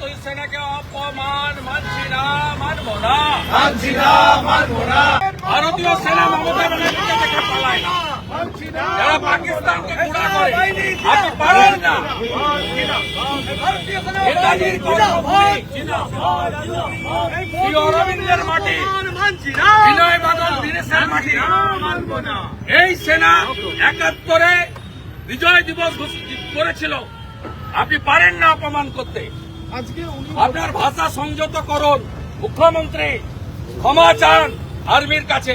তুই সেনাকে অপমান মানছি না মানবো না। মানছি না মানবো না। ভারতীয় সেনা মমতা ব্যানার্জিকে দেখে পালায় না। যারা পাকিস্তানকে গুড়া করে আপনি পারেন না। নেতাজির কর্মভূমি শ্রী অরবিন্দের মাটি। বিনয় বাদল দীনেশের মাটি। এই সেনা একাত্তরে বিজয় দিবস করেছিল। আপনি পারেন না অপমান করতে। আপনার ভাষা সংযত করুন, মুখ্যমন্ত্রী, ক্ষমা চান আর্মির কাছে।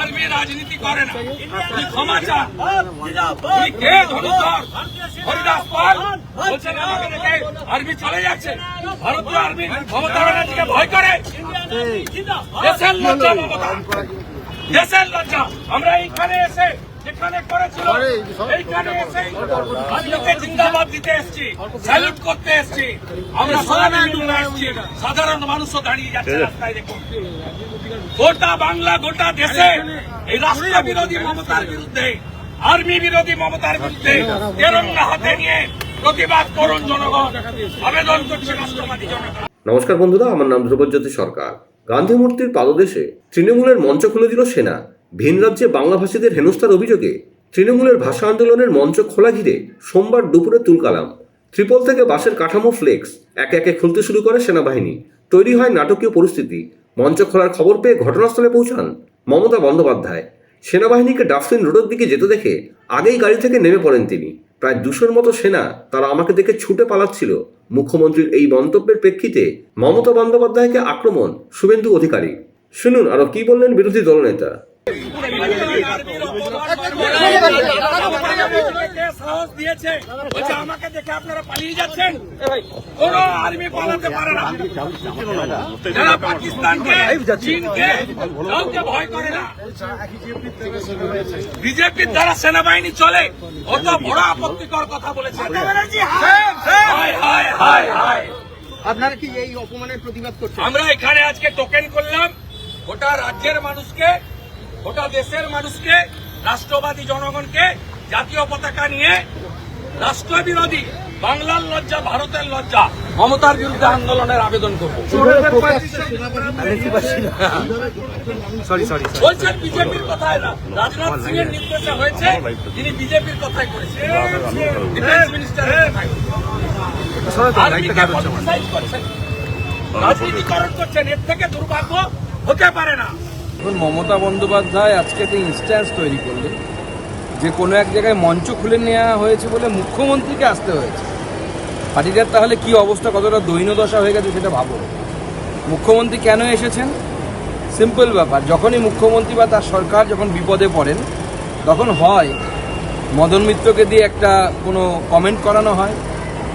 আর্মি রাজনীতি করে না ক্ষমা চান। কে ধনুধর হরিদাস পাল বলছেন আমাকে দেখে আর্মি চলে যাচ্ছে। ভারতীয় আর্মি ক্ষমতা ব্যানার্জিকে ভয় করে। দেশের লজ্জা মমতা। দেশের লজ্জা। আমরা এইখানে এসে যেখানে করেছিল এইখানে এসে আজকে জিন্দাবাদ দিতে এসেছি স্যালুট করতে এসেছি। আমরা মিলে সাধারণ মানুষও দাঁড়িয়ে যাচ্ছে রাস্তায় দেখুন। গোটা বাংলা গোটা দেশে এই রাষ্ট্র বিরোধী মমতার বিরুদ্ধে আর্মি বিরোধী মমতার বিরুদ্ধে তেরঙ্গা হাতে নিয়ে প্রতিবাদ করুন জনগণ। আবেদন করছে রাষ্ট্রবাদী জনগণ নমস্কার বন্ধুরা আমার নাম ধ্রুবজ্যোতি সরকার। গান্ধী মূর্তির পাদদেশে তৃণমূলের মঞ্চ খুলে দিল সেনা। ভিন রাজ্যে বাংলাভাষীদের হেনস্থার অভিযোগে তৃণমূলের ভাষা আন্দোলনের মঞ্চ খোলা ঘিরে সোমবার দুপুরে তুলকালাম। ত্রিপল থেকে বাসের কাঠামো ফ্লেক্স একে একে খুলতে শুরু করে সেনাবাহিনী। তৈরি হয় নাটকীয় পরিস্থিতি। মঞ্চ খোলার খবর পেয়ে ঘটনাস্থলে পৌঁছান মমতা বন্দ্যোপাধ্যায়। সেনাবাহিনীকে ডাফলিন রোডের দিকে যেতে দেখে আগেই গাড়ি থেকে নেমে পড়েন তিনি। প্রায় দুশোর মতো সেনা তারা আমাকে দেখে ছুটে পালাচ্ছিল। মুখ্যমন্ত্রীর এই মন্তব্যের প্রেক্ষিতে মমতা বন্দ্যোপাধ্যায়কে আক্রমণ শুভেন্দু অধিকারী। শুনুন, আরও কি বললেন বিরোধী দলনেতা? আর্মি বিজেপির দ্বারা সেনাবাহিনী চলে অত বড় আপত্তিকর কথা বলেছে আপনারা কি এই অপমানের প্রতিবাদ করছেন? আমরা এখানে আজকে টোকেন করলাম। গোটা রাজ্যের মানুষকে গোটা দেশের মানুষকে রাষ্ট্রবাদী জনগণকে জাতীয় পতাকা নিয়ে রাষ্ট্রবিরোধী বাংলার লজ্জা ভারতের লজ্জা মমতার বিরুদ্ধে আন্দোলনের আবেদন করব। সরি সরি বলছেন বিজেপির কথায় না রাজনাথ সিং এর নির্দেশে হয়েছে তিনি বিজেপির কথাই করেছেন। ডিফেন্স মিনিস্টারের রাজনীতিকরণ করছেন এর থেকে দুর্ভাগ্য হতে পারে না। এখন মমতা বন্দ্যোপাধ্যায় আজকে একটা ইনস্ট্যান্স তৈরি করলেন। যে কোনো এক জায়গায় মঞ্চ খুলে নেওয়া হয়েছে বলে মুখ্যমন্ত্রীকে আসতে হয়েছে। পার্টিটার তাহলে কি অবস্থা? কতটা দৈন্যদশা হয়ে গেছে সেটা ভাবো। মুখ্যমন্ত্রী কেন এসেছেন? সিম্পল ব্যাপার, যখনই মুখ্যমন্ত্রী বা তার সরকার যখন বিপদে পড়েন, তখন হয়, মদন মিত্রকে দিয়ে একটা কোনো কমেন্ট করানো হয়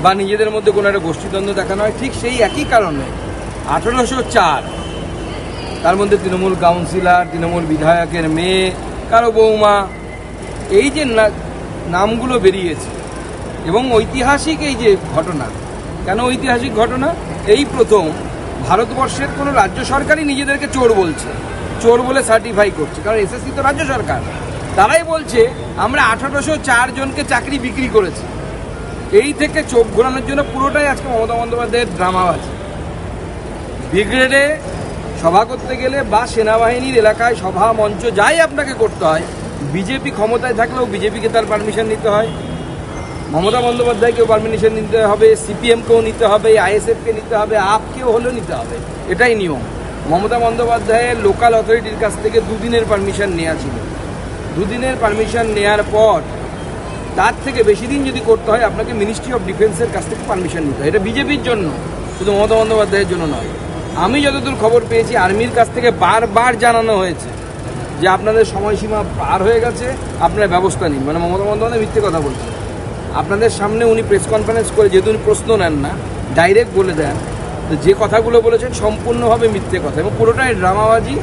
বা নিজেদের মধ্যে কোনো একটা গোষ্ঠীদ্বন্দ্ব দেখানো হয়। ঠিক সেই একই কারণে আঠেরোশো চার তার মধ্যে তৃণমূল কাউন্সিলর, তৃণমূল বিধায়কের মেয়ে, কারও বৌমা, এই যে নামগুলো বেরিয়েছে। এবং ঐতিহাসিক এই যে ঘটনা, কেন ঐতিহাসিক ঘটনা? এই প্রথম ভারতবর্ষের কোনো রাজ্য সরকারই নিজেদেরকে চোর বলছে, চোর বলে সার্টিফাই করছে। কারণ এসএসসি তো রাজ্য সরকার। তারাই বলছে, আমরা আঠারোশো চার জনকে চাকরি বিক্রি করেছি। এই থেকে চোখ ঘোরানোর জন্য পুরোটাই আজকে মমতা বন্দ্যোপাধ্যায়ের ড্রামা আছে। ব্রিগেডে সভা করতে গেলে বা সেনাবাহিনীর এলাকায় সভা মঞ্চ যাই আপনাকে করতে হয়, বিজেপি ক্ষমতায় থাকলেও বিজেপিকে তার পারমিশন নিতে হয়। মমতা বন্দ্যোপাধ্যায়কেও পারমিশন নিতে হবে, সিপিএমকেও নিতে হবে, আইএসএফকে নিতে হবে, আপকেও হলেও নিতে হবে। এটাই নিয়ম। মমতা বন্দ্যোপাধ্যায়ের লোকাল অথরিটির কাছ থেকে দুদিনের পারমিশন নেওয়া ছিল। দুদিনের পারমিশন নেওয়ার পর তার থেকে বেশি দিন যদি করতে হয়, আপনাকে মিনিস্ট্রি অফ ডিফেন্সের কাছ থেকে পারমিশন নিতে হয়। এটা বিজেপির জন্য, শুধু মমতা বন্দ্যোপাধ্যায়ের জন্য নয়। আমি যতদূর খবর পেয়েছি, আর্মির কাছ থেকে বারবার জানানো হয়েছে যে আপনাদের সময়সীমা পার হয়ে গেছে, আপনার ব্যবস্থা নিন। মানে মমতা বন্দ্যোপাধ্যায় মিথ্যে কথা বলছেন। আপনাদের সামনে উনি প্রেস কনফারেন্স করে যেহেতু উনি প্রশ্ন নেন না ডাইরেক্ট বলে দেন, তো যে কথাগুলো বলেছেন সম্পূর্ণভাবে মিথ্যে কথা এবং পুরোটাই ড্রামাবাজি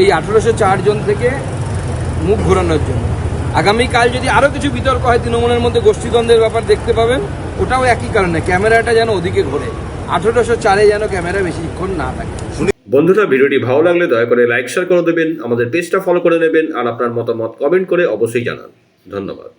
এই আঠেরোশো জন থেকে মুখ ঘোরানোর জন্য। আগামীকাল যদি আরও কিছু বিতর্ক হয়, তৃণমূলের মধ্যে গোষ্ঠীদ্বন্দ্বের ব্যাপার দেখতে পাবেন, ওটাও একই কারণে, ক্যামেরাটা যেন ওদিকে ঘোরে। আঠেরোশো চারে যেন ক্যামেরা বেশিক্ষণ না থাকে। বন্ধুরা, ভিডিওটি ভালো লাগলে দয়া করে লাইক শেয়ার করে দেবেন, আমাদের পেজটা ফলো করে নেবেন, আর আপনার মতামত কমেন্ট করে অবশ্যই জানান। ধন্যবাদ।